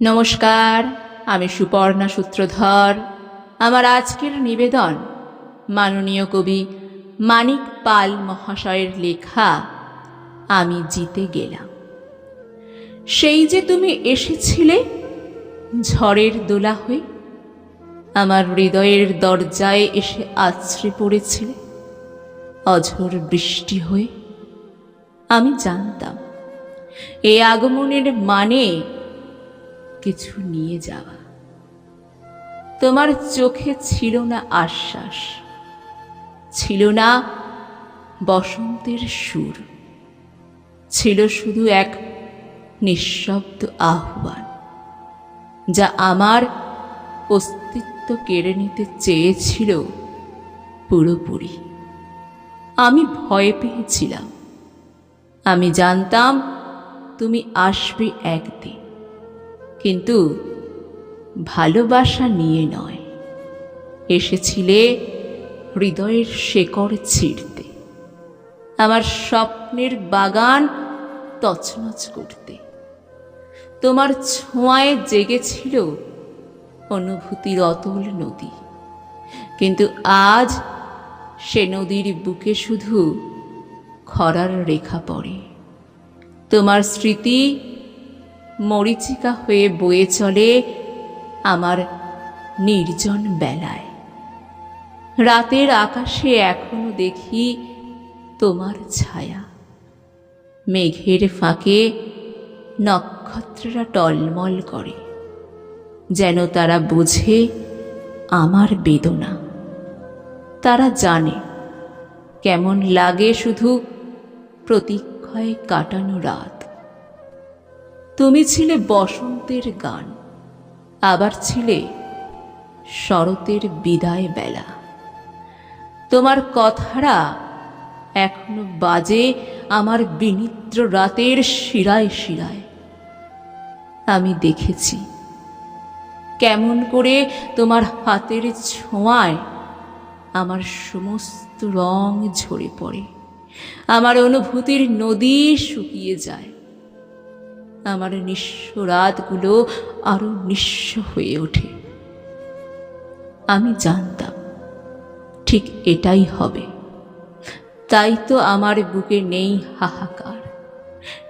নমস্কার, আমি সুপর্ণা সূত্রধর। আমার আজকের নিবেদন মাননীয় কবি মানিক পাল মহাশয়ের লেখা, আমি জিতে গেলাম। সেই যে তুমি এসেছিলে ঝড়ের দোলা হয়ে, আমার হৃদয়ের দরজায় এসে আছড়ে পড়েছিলে, অঝোর বৃষ্টি হয়ে, আমি জানতাম। এই আগমনের মানে কিছু নিয়ে যাওয়া। তোমার চোখে ছিল না আশ্বাস, ছিল না বসন্তের সুর, ছিল শুধু এক নিঃশব্দ আহ্বান যা আমার অস্তিত্ব কেড়ে নিতে চেয়েছিল পুরোপুরি। আমি ভয় পেয়েছিলাম। আমি জানতাম তুমি আসবে একদিন। কিন্তু ভালোবাসা নিয়ে নয়। এসেছিলে হৃদয়ের শেকড় ছিঁড়তে, আমার স্বপ্নের বাগান তছনছ করতে। তোমার ছোঁয়ায় জেগেছিল অনুভূতির অতল নদী, কিন্তু আজ সে নদীর বুকে শুধু খরার রেখা পড়ে। তোমার স্মৃতি মরিচিকা হয়ে বয়ে চলে আমার নির্জন বেলায়। রাতের আকাশে এখনও দেখি তোমার ছায়া। মেঘের ফাঁকে নক্ষত্ররা টলমল করে, যেন তারা বোঝে আমার বেদনা। তারা জানে কেমন লাগে শুধু প্রতীক্ষায় কাটানো রাত। তুমি ছিলে বসন্তের গান, আবার ছিলে শরতের বিদায় বেলা। তোমার কথারা এখনও বাজে, আমার বিনিদ্র রাতের শিরায় শিরায়। আমি দেখেছি কেমন করে তোমার হাতের ছোঁয়ায় আমার সমস্ত রং ঝরে পড়ে, আমার অনুভূতির নদী শুকিয়ে যায়। আমার নিঃস্ব রাতগুলো আরও নিঃস্ব হয়ে ওঠে। আমি জানতাম, ঠিক এটাই হবে। তাই তো আমার বুকে নেই হাহাকার,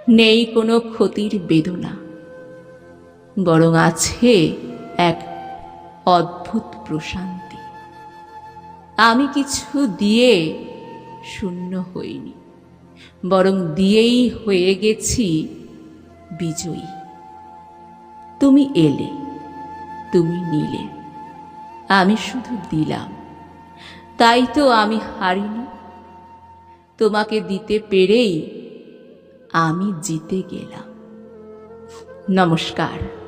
নেই কোনো ক্ষতির বেদনা। বরং আছে এক অদ্ভুত প্রশান্তি। আমি কিছু দিয়ে শূন্য হইনি, বরং দিয়েই হয়ে গেছি বিজয়ী। তুমি এলে, তুমি নিলে। আমি শুধু দিলাম। তাই তো আমি হারিনি। তোমাকে দিতে পেরেই আমি জিতে গেলাম। নমস্কার।